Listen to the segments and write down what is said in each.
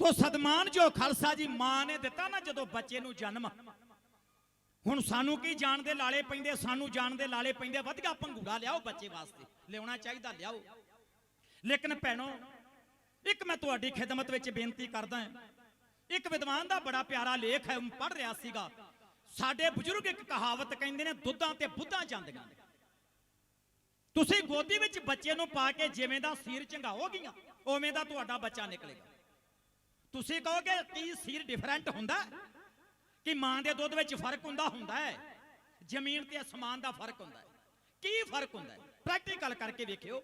ਤੋ ਸਦਮਾਨ ਜੋ ਖਾਲਸਾ ਜੀ ਮਾਂ ਨੇ ਦਿੱਤਾ ਨਾ ਜਦੋਂ ਬੱਚੇ ਨੂੰ ਜਨਮ। ਹੁਣ ਸਾਨੂੰ ਕੀ ਜਾਣ ਦੇ ਲਾਲੇ ਪੈਂਦੇ, ਸਾਨੂੰ ਜਾਣ ਦੇ ਲਾਲੇ ਪੈਂਦੇ, ਵਧੀਆ ਪੰਗੂੜਾ ਲਿਆਓ ਬੱਚੇ ਵਾਸਤੇ, ਲਿਆਉਣਾ ਚਾਹੀਦਾ, ਲਿਆਓ। ਲੇਕਿਨ ਭੈਣੋ, ਇੱਕ ਮੈਂ ਤੁਹਾਡੀ ਖਿਦਮਤ ਵਿੱਚ ਬੇਨਤੀ ਕਰਦਾ ਹਾਂ। ਇੱਕ ਵਿਦਵਾਨ ਦਾ ਬੜਾ ਪਿਆਰਾ ਲੇਖ ਹੈ ਪੜ੍ਹ ਰਿਹਾ ਸੀਗਾ। ਸਾਡੇ ਬਜ਼ੁਰਗ ਇੱਕ ਕਹਾਵਤ ਕਹਿੰਦੇ ਨੇ, ਦੁੱਧਾਂ ਤੇ ਬੁੱਧਾਂ ਜਾਂਦੀਆਂ। ਤੁਸੀਂ ਗੋਦੀ ਵਿੱਚ ਬੱਚੇ ਨੂੰ ਪਾ ਕੇ ਜਿਵੇਂ ਦਾ ਸੀਰ ਚੰਗਾਓਗੀਆਂ, ਉਵੇਂ ਦਾ ਤੁਹਾਡਾ ਬੱਚਾ ਨਿਕਲੇਗਾ। ਤੁਸੀਂ ਕਹੋਗੇ ਕੀ ਸੀਰ ਡਿਫਰੈਂਟ ਹੁੰਦਾ? ਕਿ ਮਾਂ ਦੇ ਦੁੱਧ ਵਿੱਚ ਫ਼ਰਕ ਹੁੰਦਾ ਹੁੰਦਾ ਹੈ? ਜ਼ਮੀਨ ਤੇ ਅਸਮਾਨ ਦਾ ਫ਼ਰਕ ਹੁੰਦਾ ਹੈ। ਕੀ ਫ਼ਰਕ ਹੁੰਦਾ ਹੈ? ਪ੍ਰੈਕਟੀਕਲ ਕਰਕੇ ਵੇਖਿਓ।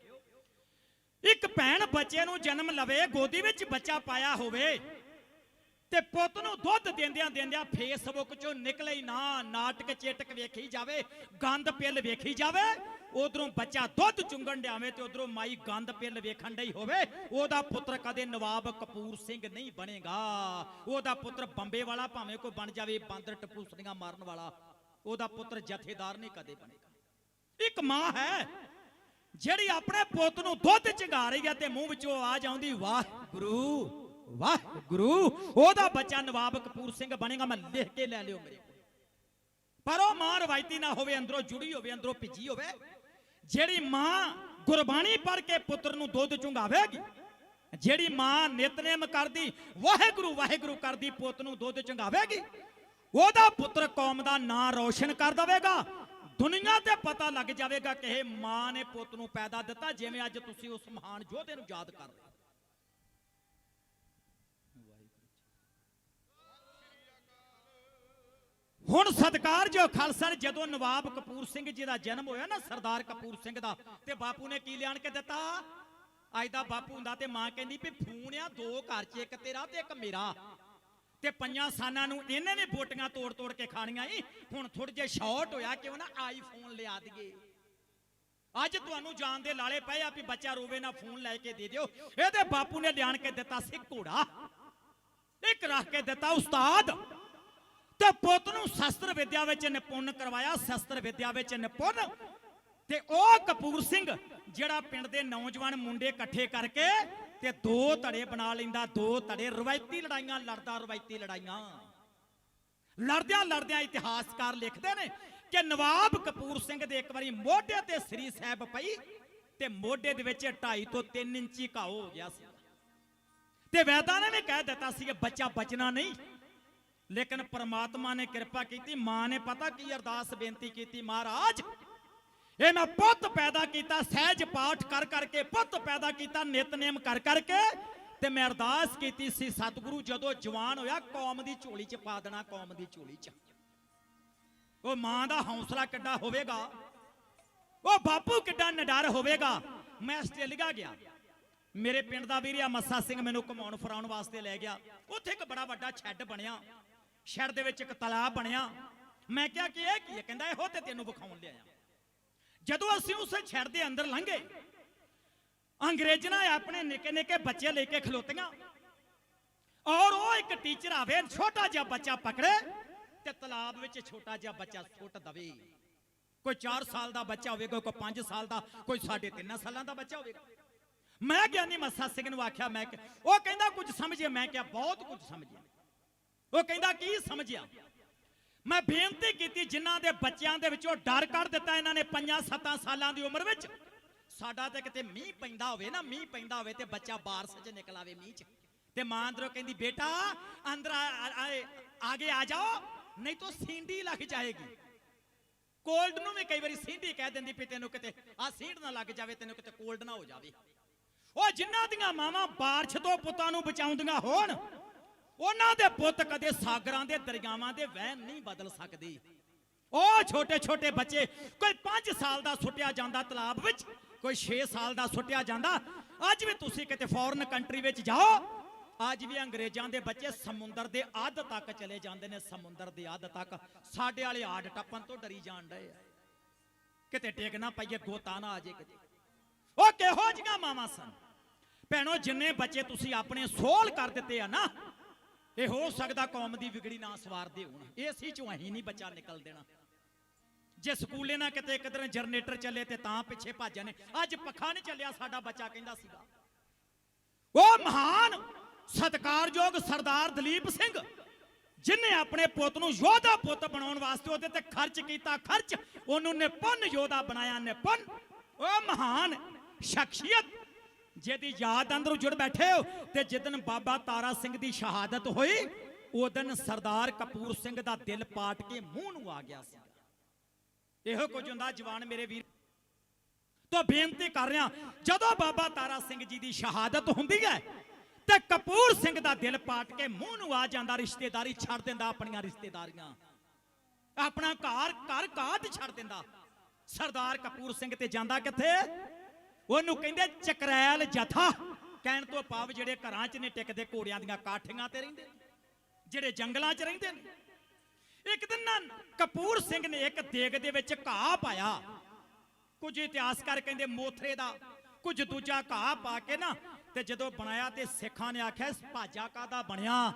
ਇੱਕ ਭੈਣ ਬੱਚੇ ਨੂੰ ਜਨਮ ਲਵੇ, ਗੋਦੀ ਵਿੱਚ ਬੱਚਾ ਪਾਇਆ ਹੋਵੇ, ਤੇ ਪੁੱਤ ਨੂੰ ਦੁੱਧ ਦਿੰਦਿਆਂ ਦਿੰਦਿਆਂ ਫੇਸਬੁੱਕ ਚੋਂ ਨਿਕਲੇ ਹੀ ਨਾ, ਨਾਟਕ ਚੇਟਕ ਵੇਖੀ ਜਾਵੇ, ਗੰਦ ਪਿੱਲ ਵੇਖੀ ਜਾਵੇ ਉਧਰੋਂ ਬੱਚਾ ਦੁੱਧ ਚੁੰਗਣ ਡਿਆਵੇਂ ਤੇ ਉਧਰੋਂ ਮਾਈ ਗੰਦ ਪਿੱਲ ਵੇਖਣ ਡਈ ਹੋਵੇ, ਉਹਦਾ ਪੁੱਤਰ ਕਦੇ ਨਵਾਬ ਕਪੂਰ ਸਿੰਘ ਨਹੀਂ ਬਣੇਗਾ। ਉਹਦਾ ਪੁੱਤਰ ਬੰਬੇ ਵਾਲਾ ਭਾਵੇਂ ਕੋਈ ਬਣ ਜਾਵੇ, ਬਾਂਦਰ ਟਪੂਸਣੀਆਂ ਮਾਰਨ ਵਾਲਾ, ਉਹਦਾ ਪੁੱਤਰ ਜਥੇਦਾਰ ਨਹੀਂ ਕਦੇ ਬਣੇਗਾ। ਇੱਕ ਮਾਂ ਹੈ, ਜਿਹੜੀ ਆਪਣੇ ਪੁੱਤ ਨੂੰ ਦੁੱਧ ਚੰਗਾ ਰਹੀ ਹੈ ਤੇ ਮੂੰਹ ਵਿੱਚੋਂ ਆਵਾਜ਼ ਆਉਂਦੀ ਵਾਹ ਗੁਰੂ ਵਾਹ ਗੁਰੂ ਉਹਦਾ ਬੱਚਾ ਨਵਾਬ ਕਪੂਰ ਸਿੰਘ ਬਣੇਗਾ, ਮੈਂ ਲਿਖ ਕੇ ਲੈ ਲਿਓ ਮੇਰੇ ਪਰ ਉਹ ਮਾਂ ਰਵਾਇਤੀ ਨਾ ਹੋਵੇ, ਅੰਦਰੋਂ ਜੁੜੀ ਹੋਵੇ, ਅੰਦਰੋਂ ਭਿੱਜੀ ਹੋਵੇ ਜਿਹੜੀ ਮਾਂ ਗੁਰਬਾਣੀ ਪੜ੍ਹ ਕੇ ਪੁੱਤਰ ਨੂੰ ਦੁੱਧ ਚੁੰਗਾਵੇਗੀ ਜਿਹੜੀ ਮਾਂ ਨਿਤਨੇਮ ਕਰਦੀ, ਵਾਹਿਗੁਰੂ ਵਾਹਿਗੁਰੂ ਕਰਦੀ, ਪੁੱਤ ਨੂੰ ਦੁੱਧ ਚੰਗਾਵੇਗੀ ਉਹਦਾ ਪੁੱਤਰ ਕੌਮ ਦਾ ਨਾਂ ਰੌਸ਼ਨ ਕਰ ਦੇਵੇਗਾ। ਦੁਨੀਆ ਤੇ ਪਤਾ ਲੱਗ ਜਾਵੇਗਾ ਕਿ ਇਹ ਮਾਂ ਨੇ ਪੁੱਤ ਨੂੰ ਪੈਦਾ ਦਿੱਤਾ, ਜਿਵੇਂ ਅੱਜ ਤੁਸੀਂ ਉਸ ਮਹਾਨ ਯੋਧੇ ਨੂੰ ਯਾਦ ਕਰ ਰਹੇ ਹੁਣ ਸਤਕਾਰ ਜੋ ਖਾਲਸਾ ਨੇ, ਜਦੋਂ ਨਵਾਬ ਕਪੂਰ ਸਿੰਘ ਜੀ ਦਾ ਜਨਮ ਹੋਇਆ ਨਾ, ਸਰਦਾਰ ਕਪੂਰ ਸਿੰਘ ਦਾ, ਤੇ ਬਾਪੂ ਨੇ ਕੀ ਲਿਆਣ ਕੇ ਦਿੱਤਾ? ਅੱਜ ਦਾ ਬਾਪੂ ਹੁੰਦਾ ਤੇ ਮਾਂ ਕਹਿੰਦੀ ਵੀ ਫੋਨ ਆ, ਦੋ ਘਰ 'ਚ, ਇੱਕ ਤੇਰਾ ਤੇ ਇੱਕ ਮੇਰਾ। ਤੇ ਪੰਜਾਂ ਸਾਲਾਂ ਨੂੰ ਇਹਨੇ ਵੀ ਬੋਟੀਆਂ ਤੋੜ ਤੋੜ ਕੇ ਖਾਣੀਆਂ ਈ। ਹੁਣ ਥੋੜੇ ਜਿਹਾ ਸ਼ਾਰਟ ਹੋਇਆ ਕਿਉਂ ਨਾ ਆਈਫੋਨ ਲਿਆ ਦਈਏ। ਅੱਜ ਤੁਹਾਨੂੰ ਜਾਣ ਦੇ ਲਾਲੇ ਪਏ ਆ ਵੀ ਬੱਚਾ ਰੋਵੇ ਨਾ ਫੋਨ ਲੈ ਕੇ ਦੇ ਦਿਓ। ਇਹਦੇ ਬਾਪੂ ਨੇ ਲਿਆਣ ਕੇ ਦਿੱਤਾ ਸੀ ਘੋੜਾ। ਇੱਕ ਰੱਖ ਕੇ ਦਿੱਤਾ ਉਸਤਾਦ। ਤੇ ਪੁੱਤ ਨੂੰ ਸ਼ਸਤਰ ਵਿਦਿਆ ਵਿੱਚ ਨਿਪੁੰਨ ਕਰਵਾਇਆ, ਸ਼ਸਤਰ ਵਿਦਿਆ ਵਿੱਚ ਨਿਪੁੰਨ। ਤੇ ਉਹ ਕਪੂਰ ਸਿੰਘ, ਜਿਹੜਾ ਪਿੰਡ ਦੇ ਨੌਜਵਾਨ ਮੁੰਡੇ ਇਕੱਠੇ ਕਰਕੇ ਤੇ ਦੋ ਧੜੇ ਬਣਾ ਲੈਂਦਾ, ਦੋ ਧੜੇ, ਰਵਾਇਤੀ ਲੜਾਈਆਂ, ਲੜਦਾ ਰਵਾਇਤੀ ਲੜਾਈਆਂ। ਲੜਦਿਆਂ ਲੜਦਿਆਂ ਇਤਿਹਾਸਕਾਰ ਲਿਖਦੇ ਨੇ ਕਿ ਨਵਾਬ ਕਪੂਰ ਸਿੰਘ ਦੇ ਇੱਕ ਵਾਰੀ ਮੋਢੇ ਤੇ ਸ੍ਰੀ ਸਾਹਿਬ ਪਈ ਤੇ ਮੋਢੇ ਦੇ ਵਿੱਚ 2.5 ਤੋਂ 3 ਇੰਚੀ ਘਾਓ ਹੋ ਗਿਆ ਸੀ। ਤੇ ਵੈਦਾਂ ਨੇ ਵੀ ਕਹਿ ਦਿੱਤਾ ਸੀ ਕਿ ਬੱਚਾ ਬਚਣਾ ਨਹੀਂ। ਲੇਕਿਨ ਪ੍ਰਮਾਤਮਾ ਨੇ ਕਿਰਪਾ ਕੀਤੀ, ਮਾਂ ਨੇ ਪਤਾ ਕੀ ਅਰਦਾਸ ਬੇਨਤੀ ਕੀਤੀ, ਮਹਾਰਾਜ, ਇਹ ਮੈਂ ਪੁੱਤ ਪੈਦਾ ਕੀਤਾ, ਸਹਿਜ ਪਾਠ ਕਰ ਕਰਕੇ, ਪੁੱਤ ਪੈਦਾ ਕੀਤਾ, ਨਿਤਨੇਮ ਕਰ ਕਰਕੇ, ਤੇ ਮੈਂ ਅਰਦਾਸ ਕੀਤੀ ਸੀ, ਸਤਿਗੁਰੂ ਜਦੋਂ ਜਵਾਨ ਹੋਇਆ, ਕੌਮ ਦੀ ਝੋਲੀ 'ਚ ਪਾ ਦੇਣਾ, ਕੌਮ ਦੀ ਝੋਲੀ 'ਚ। ਉਹ ਮਾਂ ਦਾ ਹੌਸਲਾ ਕਿੱਡਾ ਹੋਵੇਗਾ, ਉਹ ਬਾਪੂ ਕਿੱਡਾ ਨਿਡਰ ਹੋਵੇਗਾ। ਮੈਂ ਆਸਟ੍ਰੇਲੀਆ ਗਿਆ। ਮੇਰੇ ਪਿੰਡ ਦਾ ਵੀਰਿਆ ਮੱਸਾ ਸਿੰਘ ਮੈਨੂੰ ਘੁਮਾਉਣ ਫਰਾਉਣ ਵਾਸਤੇ ਲੈ ਗਿਆ। ਉੱਥੇ ਇੱਕ ਬੜਾ ਵੱਡਾ ਸ਼ੈੱਡ ਬਣਿਆ। ਸ਼ਹਿਰ ਦੇ ਵਿੱਚ ਇੱਕ ਤਲਾਬ ਬਣਿਆ। ਮੈਂ ਕਿਹਾ ਕਿ ਇਹ ਕੀ ਹੈ? ਕਹਿੰਦਾ, ਇਹੋ ਤੇ ਤੈਨੂੰ ਵਿਖਾਉਣ ਲਿਆਇਆ। ਜਦੋਂ ਅਸੀਂ ਉਸ ਸ਼ਹਿਰ ਦੇ ਅੰਦਰ ਲੰਘੇ, ਅੰਗਰੇਜ਼ਾਂ ਆਪਣੇ ਨਿੱਕੇ ਨਿੱਕੇ ਬੱਚੇ ਲੈ ਕੇ ਖਲੋਤੀਆਂ। ਔਰ ਉਹ ਇੱਕ ਟੀਚਰ ਆਵੇ, ਛੋਟਾ ਜਿਹਾ ਬੱਚਾ ਪਕੜੇ ਤੇ ਤਲਾਬ ਵਿੱਚ ਛੋਟਾ ਜਿਹਾ ਬੱਚਾ ਸੁੱਟ ਦਵੇ। ਕੋਈ 4 ਸਾਲ ਦਾ ਬੱਚਾ ਹੋਵੇਗਾ, ਕੋਈ 5 ਸਾਲ ਦਾ, ਕੋਈ 3.5 ਸਾਲਾਂ ਦਾ ਬੱਚਾ ਹੋਵੇਗਾ। ਮੈਂ ਗਿਆਨੀ ਮੱਸਾ ਸਿੰਘ ਨੂੰ ਆਖਿਆ, ਮੈਂ ਉਹ ਕਹਿੰਦਾ, ਕੁਝ ਸਮਝੇ ਮੈਂ ਕਿਹਾ, ਬਹੁਤ ਕੁਝ ਸਮਝਿਆ ਉਹ ਕਹਿੰਦਾ, ਕੀ ਸਮਝਿਆ? ਮੈਂ ਬੇਨਤੀ ਕੀਤੀ ਜਿਨ੍ਹਾਂ ਦੇ ਬੱਚਿਆਂ ਦੇ ਵਿੱਚੋਂ ਡਰ ਕੱਢ ਦਿੱਤਾ ਇਹਨਾਂ ਨੇ 5-7 ਸਾਲਾਂ ਦੀ ਉਮਰ ਵਿੱਚ। ਸਾਡਾ ਤੇ ਕਿਤੇ ਮੀਂਹ ਪੈਂਦਾ ਹੋਵੇ ਨਾ, ਮੀਂਹ ਪੈਂਦਾ ਹੋਵੇ ਤੇ ਬੱਚਾ ਬਾਰਸ 'ਚ ਨਿਕਲ ਆਵੇ ਮੀਂਹ 'ਚ। ਤੇ ਮਾਂ ਅੰਦਰੋਂ ਕਹਿੰਦੀ, ਬੇਟਾ, ਅੰਦਰ ਆ- ਆ- ਆਏ ਆਗੇ ਆ ਜਾਓ, ਨਹੀਂ ਤਾਂ ਸੀਂਡੀ ਲੱਗ ਜਾਏਗੀ। ਕੋਲਡ ਨੂੰ ਵੀ ਕਈ ਵਾਰੀ ਸੀਂਡੀ ਕਹਿ ਦਿੰਦੀ ਵੀ ਤੈਨੂੰ ਕਿਤੇ ਆ ਸੀਂਡ ਨਾ ਲੱਗ ਜਾਵੇ, ਤੈਨੂੰ ਕਿਤੇ ਕੋਲਡ ਨਾ ਹੋ ਜਾਵੇ। ਉਹ ਜਿਨ੍ਹਾਂ ਦੀਆਂ ਮਾਵਾਂ ਬਾਰਿਸ਼ ਤੋਂ ਪੁੱਤਾਂ ਨੂੰ ਬਚਾਉਂਦੀਆਂ ਹੋਣ ਉਹਨਾਂ ਦੇ ਪੁੱਤ ਕਦੇ ਸਾਗਰਾਂ ਦੇ ਦਰਿਆਵਾਂ ਦੇ ਵਹਿਣ ਨਹੀਂ ਬਦਲ ਸਕਦੇ। ਉਹ ਛੋਟੇ ਛੋਟੇ ਬੱਚੇ, ਕੋਈ 5 ਸਾਲ ਦਾ ਸੁੱਟਿਆ ਜਾਂਦਾ ਤਲਾਬ ਵਿੱਚ, ਕੋਈ 6 ਸਾਲ ਦਾ ਸੁੱਟਿਆ ਜਾਂਦਾ। ਅੱਜ ਵੀ ਤੁਸੀਂ ਕਿਤੇ ਫੋਰਨ ਕੰਟਰੀ ਵਿੱਚ ਜਾਓ, ਅੱਜ ਵੀ ਅੰਗਰੇਜ਼ਾਂ ਦੇ ਬੱਚੇ ਸਮੁੰਦਰ ਦੇ ਅੱਧ ਤੱਕ ਚਲੇ ਜਾਂਦੇ ਨੇ, ਸਮੁੰਦਰ ਦੇ ਅੱਧ ਤੱਕ। ਸਾਡੇ ਵਾਲੇ ਆੜ ਟੱਪਣ ਤੋਂ ਡਰੀ ਜਾਣ ਡਏ ਆ। ਕਿਤੇ ਟੇਕ ਨਾ ਪਾਈਏ, ਗੋਤਾ ਨਾ ਆ ਜੇ ਕਿਤੇ। ਉਹ ਕਿਹੋ ਜਿਹੀਆਂ ਮਾਵਾਂ ਸਨ? ਭੈਣੋ, ਜਿੰਨੇ ਬੱਚੇ ਤੁਸੀਂ ਆਪਣੇ ਸੋਲ ਕਰ ਦਿੱਤੇ ਆ ਨਾ ਇਹ ਹੋ ਸਕਦਾ ਕੌਮ ਦੀ ਵਿਗੜੀ ਨਾ ਸਵਾਰਦੇ ਹੋਣ। ਇਹ ਅਸੀਂ ਚੋਂ ਅਸੀਂ ਨਹੀਂ ਬੱਚਾ ਨਿਕਲ ਦੇਣਾ। ਜੇ ਸਕੂਲੇ ਨਾ ਕਿਤੇ ਇੱਕ ਦਿਨ ਜਨਰੇਟਰ ਚੱਲੇ ਤੇ ਤਾਂ ਪਿੱਛੇ ਭੱਜ ਜਾਣੇ ਅੱਜ ਪੱਖਾ ਨਹੀਂ ਚੱਲਿਆ, ਸਾਡਾ ਬੱਚਾ ਕਹਿੰਦਾ ਸੀਗਾ। ਉਹ ਮਹਾਨ, ਸਤਕਾਰਯੋਗ ਸਰਦਾਰ ਦਲੀਪ ਸਿੰਘ, ਜਿਨੇ ਆਪਣੇ ਪੁੱਤ ਨੂੰ ਯੋਧਾ ਪੁੱਤ ਬਣਾਉਣ ਵਾਸਤੇ ਉਹਦੇ ਤੇ ਖਰਚ ਕੀਤਾ, ਖਰਚ, ਉਹਨੂੰ ਨਿਪੁੰਨ ਯੋਧਾ ਬਣਾਇਆ, ਨਿਪੁੰਨ। ਉਹ ਮਹਾਨ, ਸ਼ਖਸੀਅਤ ਜਿਹਦੀ ਯਾਦ ਅੰਦਰੋਂ ਜੁੜ ਬੈਠੇ ਹੋ ਤੇ ਜਿੱਦਨ ਬਾਬਾ ਤਾਰਾ ਸਿੰਘ ਦੀ ਸ਼ਹਾਦਤ ਹੋਈ ਉਦਨ ਸਰਦਾਰ ਕਪੂਰ ਸਿੰਘ ਦਾ ਦਿਲ ਪਾਟ ਕੇ ਮੂੰਹ ਨੂੰ ਆ ਗਿਆ ਸੀ। ਇਹੋ ਕੁਝ ਹੁੰਦਾ ਜਵਾਨ ਮੇਰੇ ਵੀਰ। ਤੋਂ ਬੇਨਤੀ ਕਰ ਰਿਹਾ, ਜਦੋਂ ਬਾਬਾ ਤਾਰਾ ਸਿੰਘ ਜੀ ਦੀ ਸ਼ਹਾਦਤ ਹੁੰਦੀ ਹੈ, ਤੇ ਕਪੂਰ ਸਿੰਘ ਦਾ ਦਿਲ ਪਾਟ ਕੇ ਮੂੰਹ ਨੂੰ ਆ ਜਾਂਦਾ, ਰਿਸ਼ਤੇਦਾਰੀ ਛੱਡ ਦਿੰਦਾ, ਆਪਣੀਆਂ ਰਿਸ਼ਤੇਦਾਰੀਆਂ। ਆਪਣਾ ਘਰ ਘਰ ਕਾਟ ਛੱਡ ਦਿੰਦਾ। ਸਰਦਾਰ ਕਪੂਰ ਸਿੰਘ ਤੇ ਜਾਂਦਾ ਕਿੱਥੇ? ਉਹਨੂੰ ਕਹਿੰਦੇ ਚਕਰੈਲ ਜਥਾ। ਕਹਿਣ ਤੋਂ ਭਾਵ ਜਿਹੜੇ ਘਰਾਂ 'ਚ ਨੇ, ਟਿਕਦੇ ਘੋੜਿਆਂ ਦੀਆਂ ਕਾਠੀਆਂ ਤੇ ਰਹਿੰਦੇ ਜਿਹੜੇ ਜੰਗਲਾਂ 'ਚ ਰਹਿੰਦੇ ਨੇ। ਇੱਕ ਦਿਨ ਨਾ ਕਪੂਰ ਸਿੰਘ ਨੇ ਇੱਕ ਦੇਗ ਦੇ ਵਿੱਚ ਘਾਹ ਪਾਇਆ। ਕੁਝ ਇਤਿਹਾਸਕਾਰ ਕਹਿੰਦੇ ਮੋਥਰੇ ਦਾ, ਕੁਝ ਦੂਜਾ ਘਾਹ ਪਾ ਕੇ ਨਾ, ਤੇ ਜਦੋਂ ਬਣਾਇਆ ਤੇ ਸਿੱਖਾਂ ਨੇ ਆਖਿਆ ਇਸ ਭਾਜਾ ਕਾਦਾ ਬਣਿਆ?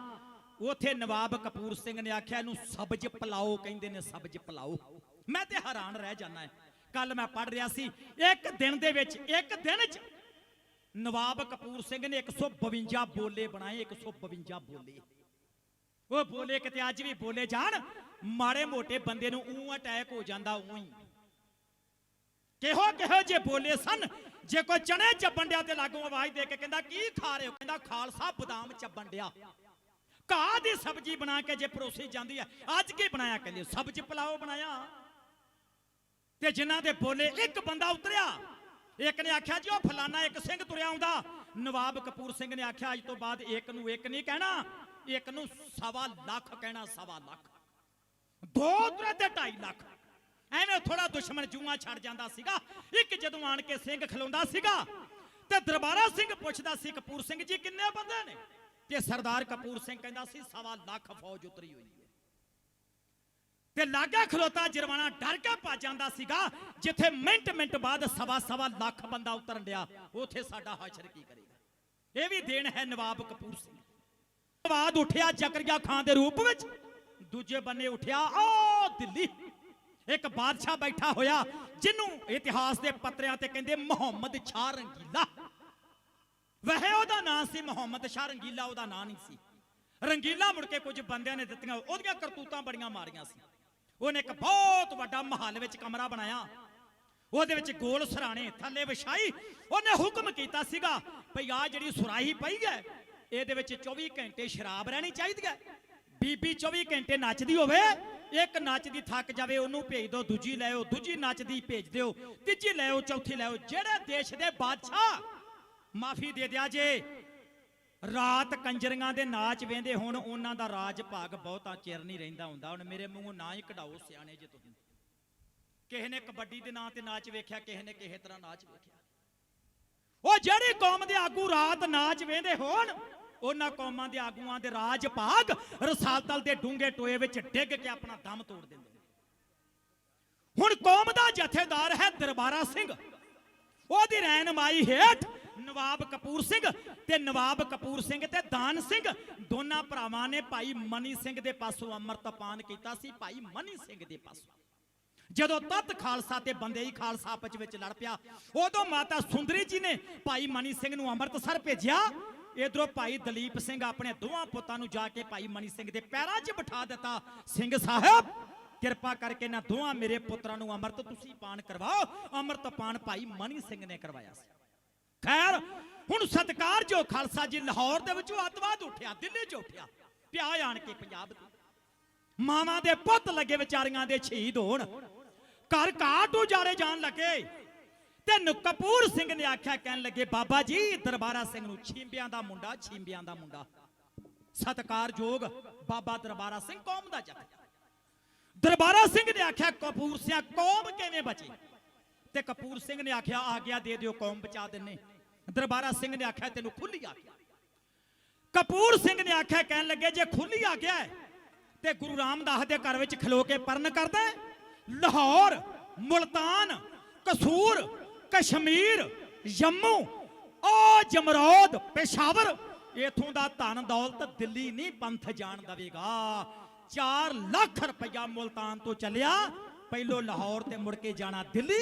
ਉਥੇ ਨਵਾਬ ਕਪੂਰ ਸਿੰਘ ਨੇ ਆਖਿਆ, ਇਹਨੂੰ ਸਬਜ ਪਲਾਓ ਕਹਿੰਦੇ ਨੇ, ਸਬਜ ਪਲਾਓ। ਮੈਂ ਤੇ ਹੈਰਾਨ ਰਹਿ ਜਾਣਾ ਕੱਲ ਮੈਂ ਪੜ ਰਿਹਾ ਸੀ, ਇੱਕ ਦਿਨ ਦੇ ਵਿੱਚ, ਇੱਕ ਦਿਨ 'ਚ ਨਵਾਬ ਕਪੂਰ ਸਿੰਘ ਨੇ 152 ਬੋਲੇ ਬਣਾਏ 152 ਬੋਲੇ। ਉਹ ਬੋਲੇ ਕਿਤੇ ਅੱਜ ਵੀ ਬੋਲੇ ਜਾਣ, ਮਾੜੇ ਮੋਟੇ ਬੰਦੇ ਨੂੰ ਊਂ ਅਟੈਕ ਹੋ ਜਾਂਦਾ ਊਂ ਹੀ। ਕਿਹੋ ਕਿਹੋ ਜੇ ਬੋਲੇ ਸਨ, ਜੇ ਕੋਈ ਚਣੇ ਚੱਬਣ ਡਿਆ ਤੇ ਲਾਗੋਂ ਆਵਾਜ਼ ਦੇ ਕੇ ਕਹਿੰਦਾ, ਕੀ ਖਾ ਰਹੇ ਹੋ? ਕਹਿੰਦਾ, ਖਾਲਸਾ ਬਦਾਮ ਚੱਬਣ ਡਿਆ। ਘਾਹ ਦੀ ਸਬਜ਼ੀ ਬਣਾ ਕੇ ਜੇ ਪਰੋਸੀ ਜਾਂਦੀ ਹੈ, ਅੱਜ ਕੀ ਬਣਾਇਆ ਕਹਿੰਦੇ ਸਬਜ਼ ਪਲਾਓ ਬਣਾਇਆ। ਤੇ ਜਿਨ੍ਹਾਂ ਦੇ ਬੋਲੇ ਇੱਕ ਬੰਦਾ ਉਤਰਿਆ। ਇੱਕ ਨੇ ਆਖਿਆ ਜੀ, ਉਹ ਫਲਾਨਾ ਇੱਕ ਸਿੰਘ ਤੁਰਿਆ ਆਉਂਦਾ। ਨਵਾਬ ਕਪੂਰ ਸਿੰਘ ਨੇ ਆਖਿਆ, ਅੱਜ ਤੋਂ ਬਾਅਦ ਇੱਕ ਨੂੰ ਇੱਕ ਨਹੀਂ ਕਹਿਣਾ, ਇੱਕ ਨੂੰ ਸਵਾ ਲੱਖ ਕਹਿਣਾ, ਸਵਾ ਲੱਖ। ਦੋ ਤੁਰੇ ਤੇ 2.5 ਲੱਖ। ਐਵੇਂ ਥੋੜਾ ਦੁਸ਼ਮਣ ਜੂਆਂ ਛੱਡ ਜਾਂਦਾ ਸੀਗਾ। ਇੱਕ ਜਦੋਂ ਆਣ ਕੇ ਸਿੰਘ ਖਲੋਂਦਾ ਸੀਗਾ, ਤੇ ਦਰਬਾਰਾ ਸਿੰਘ ਪੁੱਛਦਾ ਸੀ, ਕਪੂਰ ਸਿੰਘ ਜੀ ਕਿੰਨੇ ਬੰਦੇ ਨੇ? ਤੇ ਸਰਦਾਰ ਕਪੂਰ ਸਿੰਘ ਕਹਿੰਦਾ ਸੀ, ਸਵਾ ਲੱਖ ਫੌਜ ਉਤਰੀ ਹੋਈ। ਤੇ ਲਾਗੇ ਖਲੋਤਾ ਜਰਵਾਣਾ ਡਰ ਕੇ ਭੱਜ ਜਾਂਦਾ ਸੀਗਾ, ਜਿੱਥੇ ਮਿੰਟ ਮਿੰਟ ਬਾਅਦ ਸਵਾ ਸਵਾ ਲੱਖ ਬੰਦਾ ਉਤਰਨ ਡਿਆ। ਉਥੇ ਸਾਡਾ ਹਾਸ਼ਰ ਕੀ ਕਰੇਗਾ? ਇਹ ਵੀ ਦੇਣ ਹੈ ਨਵਾਬ ਕਪੂਰ ਸਿੰਘ। ਬਾਅਦ ਉੱਠਿਆ ਜ਼ਕਰੀਆ ਖਾਨ ਦੇ ਰੂਪ ਵਿੱਚ, ਦੂਜੇ ਬੰਨੇ ਉੱਠਿਆ, ਆ, ਦਿੱਲੀ! ਇੱਕ ਬਾਦਸ਼ਾਹ ਬੈਠਾ ਹੋਇਆ, ਜਿਹਨੂੰ ਇਤਿਹਾਸ ਦੇ ਪੱਤਰਿਆਂ ਤੇ ਕਹਿੰਦੇ ਮੁਹੰਮਦ ਸ਼ਾਹ ਰੰਗੀਲਾ। ਵਹਿ ਉਹਦਾ ਨਾਂ ਸੀ ਮੁਹੰਮਦ ਸ਼ਾਹ ਰੰਗੀਲਾ, ਉਹਦਾ ਨਾਂ ਨਹੀਂ ਸੀ। ਰੰਗੀਲਾ ਮੁੜ ਕੇ ਕੁਝ ਬੰਦਿਆਂ ਨੇ ਦਿੱਤੀਆਂ, ਉਹਦੀਆਂ ਕਰਤੂਤਾਂ ਬੜੀਆਂ ਮਾਰੀਆਂ ਸੀ। ਉਹਨੇ ਇੱਕ ਬਹੁਤ ਵੱਡਾ ਮਹੱਲ ਵਿੱਚ ਕਮਰਾ ਬਣਾਇਆ। ਉਹਦੇ ਵਿੱਚ ਗੋਲ ਸਰਾਣੇ, ਥੱਲੇ ਵਿਛਾਈ। ਉਹਨੇ ਹੁਕਮ ਕੀਤਾ ਸੀਗਾ ਭਈ ਆ ਜਿਹੜੀ ਸੁਰਾਹੀ ਪਈ ਹੈ, ਇਹਦੇ ਵਿੱਚ 24 ਘੰਟੇ ਸ਼ਰਾਬ ਰਹਿਣੀ ਚਾਹੀਦੀ ਹੈ। ਬੀਬੀ 24 ਘੰਟੇ ਨੱਚਦੀ ਹੋਵੇ, ਇੱਕ ਨੱਚਦੀ ਥੱਕ ਜਾਵੇ, ਉਹਨੂੰ ਭੇਜ ਦਿਓ ਦੂਜੀ ਲੈ ਆਓ, ਦੂਜੀ ਨੱਚਦੀ ਭੇਜ ਦਿਓ, ਤੀਜੀ ਲੈ ਆਓ, ਚੌਥੀ ਲੈ ਆਓ, ਜਿਹੜੇ ਦੇਸ਼ ਦੇ ਬਾਦਸ਼ਾਹ, ਮਾਫੀ ਦੇ ਦਿਆ ਜੇ। ਰਾਤ ਕੰਜਰੀਆਂ ਦੇ ਨਾਚ ਵੇਂਦੇ, ਹੁਣ ਉਹਨਾਂ ਦਾ ਰਾਜ ਭਾਗ ਬਹੁਤਾ ਚਿਰ ਨਹੀਂ ਰਹਿੰਦਾ ਹੁੰਦਾ। ਹੁਣ ਮੇਰੇ ਮੂੰਹੋਂ ਨਾ ਹੀ ਕਢਾਓ ਸਿਆਣੇ ਜੇ ਤੁਸੀਂ। ਕਿਸੇ ਨੇ ਕਬੱਡੀ ਦੇ ਨਾਂ ਤੇ ਨਾਚ ਵੇਖਿਆ, ਕਿਸੇ ਨੇ ਕਿਸੇ ਤਰ੍ਹਾਂ ਨਾਚ ਵੇਖਿਆ। ਉਹ ਜਿਹੜੀ ਕੌਮ ਦੇ ਆਗੂ ਰਾਤ ਨਾਚ ਵੇਂਦੇ ਹੋਣ, ਉਹਨਾਂ ਕੌਮਾਂ ਦੇ ਆਗੂਆਂ ਦੇ ਰਾਜ ਭਾਗ ਰਸਾਲਤਲ ਦੇ ਡੂੰਘੇ ਟੋਏ ਵਿੱਚ ਡਿੱਗ ਕੇ ਆਪਣਾ ਦਮ ਤੋੜ ਦਿੰਦੇ ਹੁਣ ਕੌਮ ਦਾ ਜਥੇਦਾਰ ਹੈ ਦਰਬਾਰਾ ਸਿੰਘ। ਉਹਦੀ ਰਹਿਨਮਾਈ ਹੇਠ ਨਵਾਬ ਕਪੂਰ ਸਿੰਘ ਤੇ ਨਵਾਬ ਕਪੂਰ ਸਿੰਘ ਤੇ ਦਾਨ ਸਿੰਘ। ਦੋਨਾਂ ਭਰਾਵਾਂ ਨੇ ਭਾਈ ਮਨੀ ਸਿੰਘ ਦੇ ਪਾਸੋਂ ਅੰਮ੍ਰਿਤਪਾਨ ਕੀਤਾ ਸੀ, ਭਾਈ ਮਨੀ ਸਿੰਘ ਦੇ ਪਾਸੋਂ। ਜਦੋਂ ਤਤ ਖਾਲਸਾ ਤੇ ਬੰਦੇ ਖਾਲਸਾ ਆਪਸ ਵਿੱਚ ਲੜ ਪਿਆ, ਉਦੋਂ ਮਾਤਾ ਸੁੰਦਰੀ ਜੀ ਨੇ ਭਾਈ ਮਨੀ ਸਿੰਘ ਨੂੰ ਅੰਮ੍ਰਿਤਸਰ ਭੇਜਿਆ। ਇਧਰੋਂ ਭਾਈ ਦਲੀਪ ਸਿੰਘ ਆਪਣੇ ਦੋਵਾਂ ਪੁੱਤਾਂ ਨੂੰ ਜਾ ਕੇ ਭਾਈ ਮਨੀ ਸਿੰਘ ਦੇ ਪੈਰਾਂ 'ਚ ਬਿਠਾ ਦਿੱਤਾ। ਸਿੰਘ ਸਾਹਿਬ, ਕਿਰਪਾ ਕਰਕੇ ਨਾ ਦੋਵਾਂ ਮੇਰੇ ਪੁੱਤਰਾਂ ਨੂੰ ਅੰਮ੍ਰਿਤ ਤੁਸੀਂ ਪਾਨ ਕਰਵਾਓ। ਅੰਮ੍ਰਿਤ ਪਾਨ ਭਾਈ ਮਨੀ ਸਿੰਘ ਨੇ ਕਰਵਾਇਆ ਸੀ। ਖੈਰ, ਹੁਣ ਸਤਕਾਰ ਜੋ ਖਾਲਸਾ ਜੀ ਲਾਹੌਰ ਦੇ ਵਿੱਚੋਂ ਅੱਤਵਾਦ ਉੱਠਿਆ, ਦਿੱਲੀ 'ਚ ਉੱਠਿਆ ਪਿਆ ਆਣ ਕੇ ਪੰਜਾਬ ਦੇ। ਮਾਵਾਂ ਦੇ ਪੁੱਤ ਲੱਗੇ ਵਿਚਾਰੀਆਂ ਦੇ ਸ਼ਹੀਦ ਹੋਣ। ਘਰ ਘਾਟ ਉਜਾੜੇ ਜਾਣ ਲੱਗੇ। ਤੇ ਨ- ਕਪੂਰ ਸਿੰਘ ਨੇ ਆਖਿਆ, ਕਹਿਣ ਲੱਗੇ, ਬਾਬਾ ਜੀ, ਦਰਬਾਰਾ ਸਿੰਘ ਨੂੰ ਛੀਂਬਿਆਂ ਦਾ ਮੁੰਡਾ, ਛੀਂਬਿਆਂ ਦਾ ਮੁੰਡਾ। ਸਤਕਾਰਯੋਗ ਬਾਬਾ ਦਰਬਾਰਾ ਸਿੰਘ ਕੌਮ ਦਾ ਜੱਟ ਦਰਬਾਰਾ ਸਿੰਘ ਨੇ ਆਖਿਆ, ਕਪੂਰ ਸਿਆ ਕੌਮ ਕਿਵੇਂ ਬਚੇ? ਤੇ ਕਪੂਰ ਸਿੰਘ ਨੇ ਆਖਿਆ ਆਗਿਆ ਦੇ ਦਿਓ, ਕੌਮ ਬਚਾ ਦਿੰਨੇ। ਦਰਬਾਰਾ ਸਿੰਘ ਨੇ ਆਖਿਆ, ਤੈਨੂੰ ਖੁੱਲੀ ਆਗਿਆ ਕਪੂਰ ਸਿੰਘ ਨੇ ਆਖਿਆ, ਕਹਿਣ ਲੱਗੇ, ਜੇ ਖੁੱਲੀ ਆਗਿਆ ਹੈ, ਤੇ ਗੁਰੂ ਰਾਮਦਾਸ ਦੇ ਘਰ ਵਿੱਚ ਖਲੋ ਕੇ ਪਰਨ ਕਰਦਾ ਲਾਹੌਰ, ਮੁਲਤਾਨ, ਕਸੂਰ, ਕਸ਼ਮੀਰ ਜੰਮੂ ਆ ਜਮਰੌਦ ਪੇਸ਼ਾਵਰ, ਇਥੋਂ ਦਾ ਧਨ ਦੌਲਤ ਦਿੱਲੀ ਨਹੀਂ ਪੰਥ ਜਾਣ ਦਵੇਗਾ। 4 ਲੱਖ ਰੁਪਇਆ ਮੁਲਤਾਨ ਤੋਂ ਚੱਲਿਆ। ਪਹਿਲੋ ਲਾਹੌਰ ਤੇ ਮੁੜ ਕੇ ਜਾਣਾ ਦਿੱਲੀ।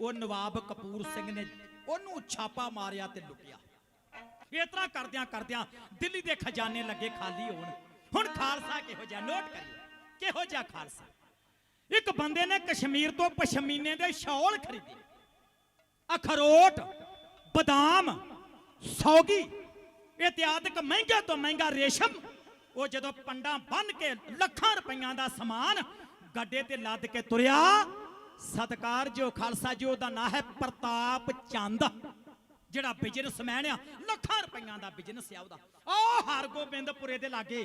ਉਹ ਨਵਾਬ ਕਪੂਰ ਸਿੰਘ ਨੇ ਉਹਨੂੰ ਛਾਪਾ ਮਾਰਿਆ ਤੇ ਲੁੱਟਿਆ ਇਸ ਤਰ੍ਹਾਂ ਕਰਦਿਆਂ ਕਰਦਿਆਂ ਦਿੱਲੀ ਦੇ ਖਜ਼ਾਨੇ ਲੱਗੇ ਖਾਲੀ ਹੋਣ। ਹੁਣ ਖਾਲਸਾ ਕਿਹੋ ਜਿਹਾ? ਨੋਟ ਕਰਿਓ। ਕਿਹੋ ਜਿਹਾ ਖਾਲਸਾ? ਇੱਕ ਬੰਦੇ ਨੇ ਕਸ਼ਮੀਰ ਤੋਂ ਪਸ਼ਮੀਨੇ ਦੇ ਸ਼ਾਲ ਖਰੀਦੇ। ਅਖਰੋਟ, ਬਦਾਮ, ਸੌਗੀ ਇਤਿਆਦਿਕ ਮਹਿੰਗੇ ਤੋਂ ਮਹਿੰਗਾ ਰੇਸ਼ਮ, ਉਹ ਜਦੋਂ ਪੰਡਾਂ ਬੰਨ ਕੇ ਲੱਖਾਂ ਰੁਪਈਆਂ ਦਾ ਸਮਾਨ ਗੱਡੇ ਤੇ ਲੱਦ ਕੇ ਤੁਰਿਆ ਸਤਕਾਰ ਜੋ ਖਾਲਸਾ ਜੀ, ਉਹਦਾ ਨਾਂ ਹੈ ਪ੍ਰਤਾਪ ਚੰਦ। ਜਿਹੜਾ ਬਿਜ਼ਨਸਮੈਨ ਆ, ਲੱਖਾਂ ਰੁਪਈਆਂ ਦਾ ਬਿਜ਼ਨਸ ਆ ਉਹਦਾ। ਉਹ ਹਰਗੋਬਿੰਦਪੁਰੇ ਦੇ ਲਾਗੇ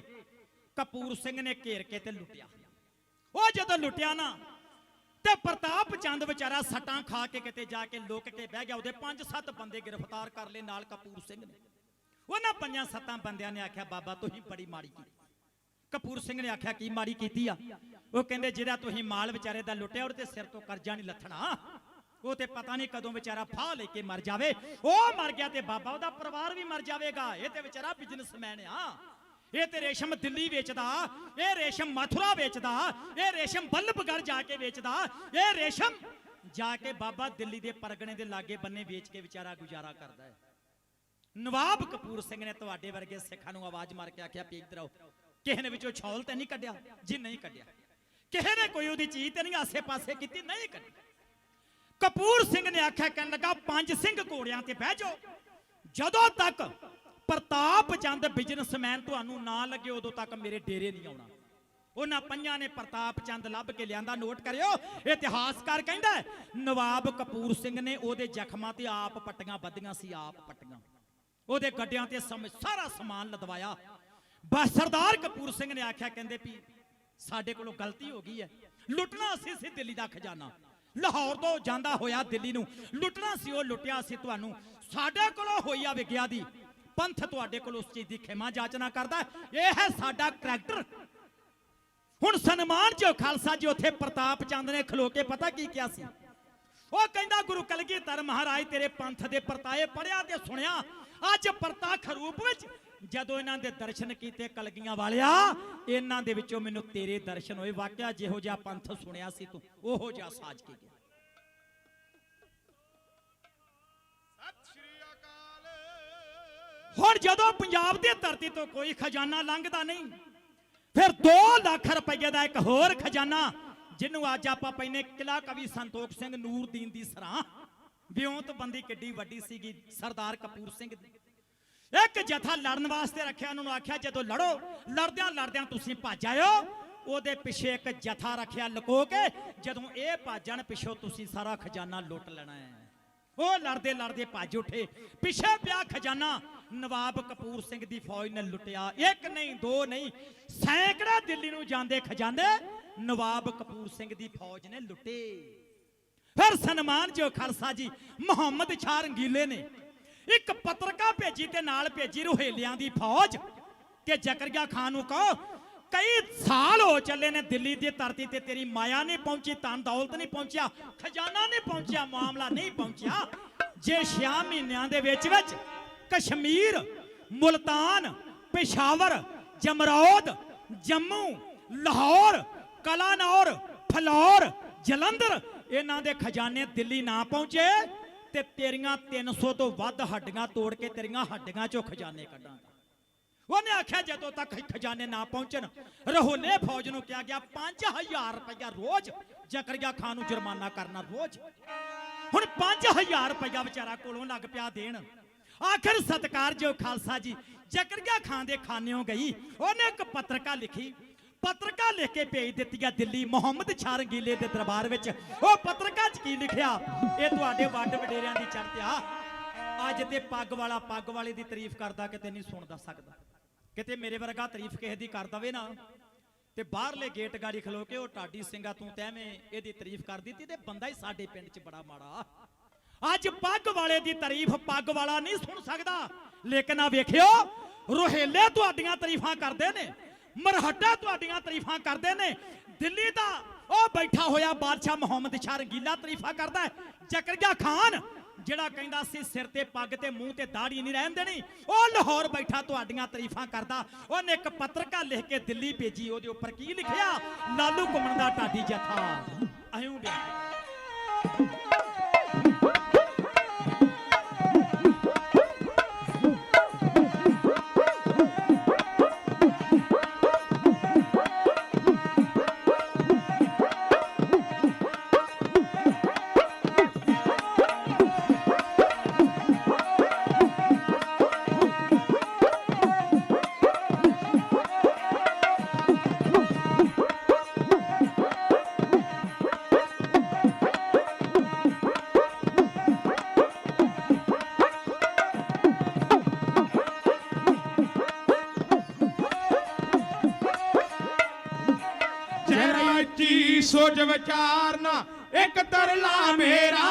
ਕਪੂਰ ਸਿੰਘ ਨੇ ਘੇਰ ਕੇ ਤੇ ਲੁੱਟਿਆ। ਉਹ ਜਦੋਂ ਲੁੱਟਿਆ ਨਾ, ਤੇ ਪ੍ਰਤਾਪ ਚੰਦ ਵਿਚਾਰਾ ਸੱਟਾਂ ਖਾ ਕੇ ਕਿਤੇ ਜਾ ਕੇ ਲੁਕ ਕੇ ਬਹਿ ਗਿਆ। ਉਹਦੇ ਪੰਜ ਸੱਤ ਬੰਦੇ ਗ੍ਰਿਫਤਾਰ ਕਰ ਲਏ ਨਾਲ ਕਪੂਰ ਸਿੰਘ ਨੇ। ਉਹਨਾਂ ਪੰਜਾਂ ਸੱਤਾਂ ਬੰਦਿਆਂ ਨੇ ਆਖਿਆ, ਬਾਬਾ, ਤੁਸੀਂ ਬੜੀ ਮਾੜੀ ਕੀਤੀ। ਕਪੂਰ ਸਿੰਘ ਨੇ ਆਖਿਆ, ਕੀ ਮਾੜੀ ਕੀਤੀ ਆ? ਉਹ ਕਹਿੰਦੇ, ਜਿਹੜਾ ਤੁਸੀਂ ਮਾਲ ਵਿਚਾਰੇ ਦਾ ਲੁੱਟਿਆ, ਉਹਦੇ ਸਿਰ ਤੋਂ ਕਰਜ਼ਾ ਨਹੀਂ ਲੱਥਣਾ। ਉਹ ਤੇ ਪਤਾ ਨਹੀਂ ਕਦੋਂ ਵਿਚਾਰਾ ਫਾਹ ਲੈ ਕੇ ਮਰ ਜਾਵੇ। ਉਹ ਮਰ ਗਿਆ ਤੇ ਬਾਬਾ, ਉਹਦਾ ਪਰਿਵਾਰ ਵੀ ਮਰ ਜਾਵੇਗਾ। ਇਹ ਤੇ ਵਿਚਾਰਾ ਬਿਜ਼ਨਸਮੈਨ ਆ। ਇਹ ਤੇ ਰੇਸ਼ਮ ਦਿੱਲੀ ਵੇਚਦਾ, ਇਹ ਰੇਸ਼ਮ ਮਥੁਰਾ ਵੇਚਦਾ, ਇਹ ਰੇਸ਼ਮ ਬੱਲਭਗੜ ਜਾ ਕੇ ਵੇਚਦਾ, ਇਹ ਰੇਸ਼ਮ ਜਾ ਕੇ ਬਾਬਾ ਦਿੱਲੀ ਦੇ ਪਰਗਣੇ ਦੇ ਲਾਗੇ ਬੰਨੇ ਵੇਚ ਕੇ ਵਿਚਾਰਾ ਗੁਜ਼ਾਰਾ ਕਰਦਾ ਹੈ। ਨਵਾਬ ਕਪੂਰ ਸਿੰਘ ਨੇ ਤੁਹਾਡੇ ਵਰਗੇ ਸਿੱਖਾਂ ਨੂੰ ਆਵਾਜ਼ ਮਾਰ ਕੇ ਆਖਿਆ ਪੀਕ ਇੱਧਰ ਕਿਸੇ ਨੇ ਵਿੱਚੋਂ ਛੌਲ ਤੇ ਨਹੀਂ ਕੱਢਿਆ? ਜੀ ਨਹੀਂ ਕੱਢਿਆ। ਕਿਸੇ ਨੇ ਕੋਈ ਉਹਦੀ ਚੀਜ਼ ਤੇ ਨਹੀਂ ਆਸੇ-ਪਾਸੇ ਕੀਤੀ, ਨਹੀਂ ਕੱਢੀ ਕਪੂਰ ਸਿੰਘ ਨੇ ਆਖਿਆ, ਕਹਿਣ ਲੱਗਾ, ਪੰਜ ਸਿੰਘ ਘੋੜਿਆਂ ਤੇ ਬਹਿ ਜਾਓ। ਜਦੋਂ ਤੱਕ ਪ੍ਰਤਾਪ ਚੰਦ ਬਿਜ਼ਨਸਮੈਨ ਤੁਹਾਨੂੰ ਨਾ ਲੱਗੇ, ਉਦੋਂ ਤੱਕ ਮੇਰੇ ਡੇਰੇ ਨਹੀਂ ਆਉਣਾ। ਉਹਨਾਂ ਪੰਜਾਂ ਨੇ ਪ੍ਰਤਾਪ ਚੰਦ ਲੱਭ ਕੇ ਲਿਆਂਦਾ, ਨੋਟ ਕਰਿਓ ਇਤਿਹਾਸਕਾਰ ਕਹਿੰਦਾ ਨਵਾਬ ਕਪੂਰ ਸਿੰਘ ਨੇ ਉਹਦੇ ਜ਼ਖਮਾਂ ਤੇ ਆਪ ਪੱਟੀਆਂ ਬੱਧੀਆਂ ਸੀ, ਆਪ ਪੱਟੀਆਂ। ਉਹਦੇ ਗੱਡਿਆਂ ਤੇ ਸਮ- ਸਾਰਾ ਸਮਾਨ ਲਦਵਾਇਆ। ਬਸ ਸਰਦਾਰ ਕਪੂਰ ਸਿੰਘ ਨੇ ਆਖਿਆ, ਕਹਿੰਦੇ ਵੀ ਸਾਡੇ ਕੋਲੋਂ ਗਲਤੀ ਹੋ ਗਈ ਹੈ। ਲੁੱਟਣਾ ਸੀ ਸੀ ਦਿੱਲੀ ਦਾ ਖਜ਼ਾਨਾ। ਲਾਹੌਰ ਤੋਂ ਜਾਂਦਾ ਹੋਇਆ ਦਿੱਲੀ ਨੂੰ। ਲੁੱਟਣਾ ਸੀ, ਉਹ ਲੁੱਟਿਆ ਸੀ ਤੁਹਾਨੂੰ। ਸਾਡੇ ਕੋਲੋਂ ਹੋਈ ਆ ਵਿਗਿਆ ਦੀ। ਪੰਥ ਤੁਹਾਡੇ ਕੋਲ ਉਸ ਚੀਜ਼ ਦੀ ਖਿਮਾ ਜਾਚਨਾ ਕਰਦਾ ਇਹ ਹੈ ਸਾਡਾ ਕਰੈਕਟਰ ਹੁਣ ਸਨਮਾਨ ਜੋ ਖਾਲਸਾ ਜੀ ਉੱਥੇ ਪ੍ਰਤਾਪ ਚੰਦ ਨੇ ਖਲੋ ਕੇ ਪਤਾ ਕੀ ਕਿਹਾ ਸੀ? ਉਹ ਕਹਿੰਦਾ, ਗੁਰੂ ਕਲਗੀਧਰ ਮਹਾਰਾਜ ਤੇਰੇ ਪੰਥ ਦੇ ਪਰਤਾਏ ਪੜਿਆ ਤੇ ਸੁਣਿਆ। ਅੱਜ ਪ੍ਰਤਾਖ ਰੂਪ ਵਿੱਚ ਜਦੋਂ ਇਹਨਾਂ ਦੇ ਦਰਸ਼ਨ ਕੀਤੇ ਕਲਗੀਆਂ ਵਾਲਿਆ, ਇਹਨਾਂ ਦੇ ਵਿੱਚੋਂ ਮੈਨੂੰ ਤੇਰੇ ਦਰਸ਼ਨ ਹੋਏ। ਵਾਕਿਆ ਜਿਹੋ ਜਿਹਾ ਪੰਥ ਸੁਣਿਆ ਸੀ ਤੂੰ, ਉਹੋ ਜਿਹਾ ਸਾਜ ਕੇ ਗਿਆ। ਹੁਣ ਜਦੋਂ ਪੰਜਾਬ ਦੀ ਧਰਤੀ ਤੋਂ ਕੋਈ ਖਜ਼ਾਨਾ ਲੰਘਦਾ ਨਹੀਂ, ਫਿਰ 2 ਲੱਖ ਰੁਪਏ ਦਾ ਇੱਕ ਹੋਰ ਖਜ਼ਾਨਾ, ਜਿਹਨੂੰ ਅੱਜ ਆਪਾਂ ਪੈਨੇ ਕਿਲਾ ਕਵੀ ਸੰਤੋਖ ਸਿੰਘ ਨੂਰਦੀਨ ਦੀ ਸਰਾਂ। ਵਿਉਂਤ ਬੰਦੀ ਕਿੱਡੀ ਵੱਡੀ ਸੀਗੀ, ਸਰਦਾਰ ਕਪੂਰ ਸਿੰਘ ਦੀ। ਇੱਕ ਜਥਾ ਲੜਨ ਵਾਸਤੇ ਰੱਖਿਆ, ਉਹਨਾਂ ਨੂੰ ਆਖਿਆ, ਜਦੋਂ ਲੜੋ, ਲੜਦਿਆਂ ਲੜਦਿਆਂ ਤੁਸੀਂ ਭੱਜ ਆਇਓ। ਉਹਦੇ ਪਿੱਛੇ ਇੱਕ ਜਥਾ ਰੱਖਿਆ ਲੁਕੋ ਕੇ, ਜਦੋਂ ਇਹ ਭੱਜਣ ਪਿੱਛੋਂ ਤੁਸੀਂ ਸਾਰਾ ਖਜ਼ਾਨਾ ਲੁੱਟ ਲੈਣਾ ਹੈ। ਉਹ ਲੜਦੇ ਲੜਦੇ ਭੱਜ ਉੱਠੇ। ਪਿੱਛੇ ਪਿਆ ਖਜ਼ਾਨਾ, ਨਵਾਬ ਕਪੂਰ ਸਿੰਘ ਦੀ ਫੌਜ ਨੇ ਲੁੱਟਿਆ। ਇੱਕ ਨਹੀਂ, ਦੋ ਨਹੀਂ, ਸੈਂਕੜੇ ਦਿੱਲੀ ਨੂੰ ਜਾਂਦੇ ਖਜ਼ਾਨੇ, ਨਵਾਬ ਕਪੂਰ ਸਿੰਘ ਦੀ ਫੌਜ ਨੇ ਲੁੱਟੇ। ਫਿਰ ਸਨਮਾਨ ਜੋ ਖਾਲਸਾ ਜੀ, ਮੁਹੰਮਦ ਸ਼ਾਹ ਰੰਗੀਲੇ ਨੇ ਇੱਕ ਪੱਤਰਕਾ ਭੇਜੀ ਤੇ ਨਾਲ ਭੇਜੀ ਰੋਹੇਲਿਆਂ ਦੀ ਫੌਜ। ਕਿ ਜ਼ਕਰੀਆ ਖਾਨ ਨੂੰ ਕਹੋ, ਕਈ ਸਾਲ ਹੋ ਚੱਲੇ ਨੇ ਦਿੱਲੀ ਦੀ ਧਰਤੀ ਤੇ ਤੇਰੀ ਮਾਇਆ ਨਹੀਂ ਪਹੁੰਚੀ, ਧਨ ਦੌਲਤ ਨਹੀਂ ਪਹੁੰਚਿਆ, ਖਜ਼ਾਨਾ ਨਹੀਂ ਪਹੁੰਚਿਆ, ਮਾਮਲਾ ਨਹੀਂ ਪਹੁੰਚਿਆ। ਜੇ 6 ਮਹੀਨਿਆਂ ਦੇ ਵਿੱਚ ਵਿੱਚ ਕਸ਼ਮੀਰ, ਮੁਲਤਾਨ, ਪੇਸ਼ਾਵਰ, ਜਮਰੌਦ, ਜੰਮੂ, ਲਾਹੌਰ, ਕਲਾਨੌਰ, ਫਲੌਰ, ਜਲੰਧਰ, ਇਹਨਾਂ ਦੇ ਖਜ਼ਾਨੇ ਦਿੱਲੀ ਨਾ ਪਹੁੰਚੇ। ਤੇ ਤੇਰੀਆਂ 300 ਤੋਂ ਵੱਧ ਹੱਡੀਆਂ ਤੋੜ ਕੇ ਤੇਰੀਆਂ ਹੱਡੀਆਂ ਚੋਂ ਖਜ਼ਾਨੇ ਕੱਢਾਂਗਾ। ਉਹਨੇ ਆਖਿਆ, ਜਦੋਂ ਤੱਕ ਖਜ਼ਾਨੇ ਨਾ ਪਹੁੰਚਣ ਰਹੋਲੇ ਫੌਜ ਨੂੰ ਕਿਹਾ ਗਿਆ 5000 ਰੁਪਇਆ ਰੋਜ਼ ਜ਼ਕਰੀਆ ਖਾਨ ਨੂੰ ਜੁਰਮਾਨਾ ਕਰਨਾ, ਰੋਜ਼। ਹੁਣ 5000 ਰੁਪਇਆ ਵਿਚਾਰਾ ਕੋਲੋਂ ਲੱਗ ਪਿਆ ਦੇਣ। ਆਖਰ ਸਤਕਾਰ ਜੋ ਖਾਲਸਾ ਜੀ, ਜ਼ਕਰੀਆ ਖਾਨ ਦੇ ਖਾਨਿਓਂ ਗਈ, ਉਹਨੇ ਇੱਕ ਪੱਤਰਕਾ ਲਿਖੀ ਪੱਤਰਕਾ ਲਿਖ ਕੇ ਭੇਜ ਦਿੱਤੀ ਆ ਦਿੱਲੀ ਮੁਹੰਮਦ ਸ਼ਾਹ ਰੰਗੀਲੇ ਦੇ ਦਰਬਾਰ ਵਿੱਚ। ਉਹ ਪੱਤਰਕਾ 'ਚ ਕੀ ਲਿਖਿਆ? ਇਹ ਤੁਹਾਡੇ ਵੱਡ ਵਡੇਰਿਆਂ ਦੀ ਚਰਚਾ ਅੱਜ ਤੇ ਪੱਗ ਵਾਲਾ ਪੱਗ ਵਾਲੇ ਦੀ ਤਾਰੀਫ ਕਰਦਾ, ਕਿਤੇ ਨਹੀਂ ਸੁਣਦਾ ਸਕਦਾ। ਕਿਤੇ ਮੇਰੇ ਵਰਗਾ ਤਾਰੀਫ ਕਿਸੇ ਦੀ ਕਰ ਦਵੇ ਨਾ। ਤੇ ਬਾਹਰਲੇ ਗੇਟ ਗਾੜੀ ਖਲੋ ਕੇ ਉਹ ਟਾਡੀ ਸਿੰਘਾ ਤੂੰ ਤੈਵੇਂ ਇਹਦੀ ਤਾਰੀਫ ਕਰ ਦਿੱਤੀ ਤੇ ਬੰਦਾ ਹੀ ਸਾਡੇ ਪਿੰਡ 'ਚ ਬੜਾ ਮਾੜਾ। ਅੱਜ ਪੱਗ ਵਾਲੇ ਦੀ ਤਾਰੀਫ ਪੱਗ ਵਾਲਾ ਨਹੀਂ ਸੁਣ ਸਕਦਾ। ਲੇਕਿਨ ਆ ਵੇਖਿਓ, ਰੋਹੇਲੇ ਤੁਹਾਡੀਆਂ ਤਾਰੀਫਾਂ ਕਰਦੇ ਨੇ। ਮਰਹੱਟਾ ਤੁਹਾਡੀਆਂ ਤਾਰੀਫਾਂ ਕਰਦੇ ਨੇ। ਦਿੱਲੀ ਦਾ ਉਹ ਬੈਠਾ ਹੋਇਆ ਬਾਦਸ਼ਾਹ ਮੁਹੰਮਦ ਸ਼ਾਹ ਰੰਗੀਲਾ ਤਾਰੀਫਾਂ ਕਰਦਾ ਹੈ। ਜ਼ਕਰੀਆ ਖਾਨ, ਜਿਹੜਾ ਕਹਿੰਦਾ ਸੀ ਸਿਰ ਤੇ ਪੱਗ ਤੇ ਮੂੰਹ ਤੇ ਦਾੜੀ ਨਹੀਂ ਰਹਿਣ ਦੇਣੀ, ਉਹ ਲਾਹੌਰ ਬੈਠਾ ਤੁਹਾਡੀਆਂ ਤਾਰੀਫਾਂ ਕਰਦਾ। ਉਹਨੇ ਇੱਕ ਪੱਤਰਕਾ ਲਿਖ ਕੇ ਦਿੱਲੀ ਭੇਜੀ, ਉਹਦੇ ਉੱਪਰ ਕੀ ਲਿਖਿਆ? ਲਾਲੂ ਘੁੰਮਣ ਦਾ ਢਾਡੀ ਜਥਾ। ਅਹੀਂ ਵੇਖ ਉੱਚੀ ਸੋਚ ਵਿਚਾਰਨਾ ਇੱਕ ਤਰਲਾ ਮੇਰਾ।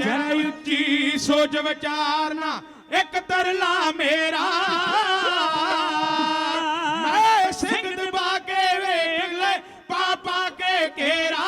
ਜੈ ਉੱਚੀ ਸੋਚ ਵਿਚਾਰਨਾ, ਇੱਕ ਤਰਲਾ ਮੇਰਾ। ਮੈਂ ਸਿੰਘ ਦਬਾ ਕੇ ਵੇਖ ਲੈ, ਪਾਪਾ ਕੇ ਘੇਰਾ।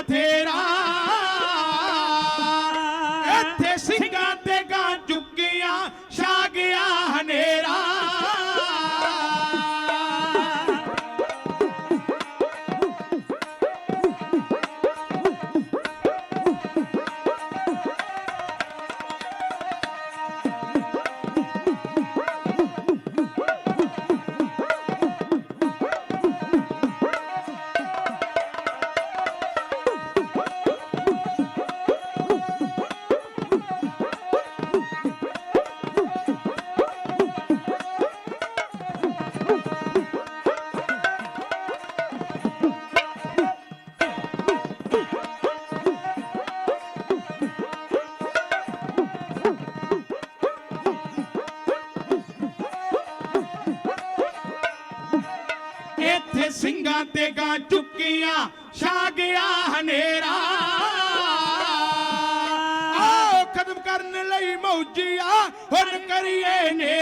तेरा ਸਿੰਘਾਂ ਤੇ ਗਾਂ ਚੁੱਕੀਆਂ ਛਾ ਗਿਆ ਹਨੇਰਾ। ਆਓ ਖਤਮ ਕਰ ਕਰਨ ਲਈ ਮੌਜੀਆ ਹੁਣ ਕਰੀਏ ਨੇੜਾ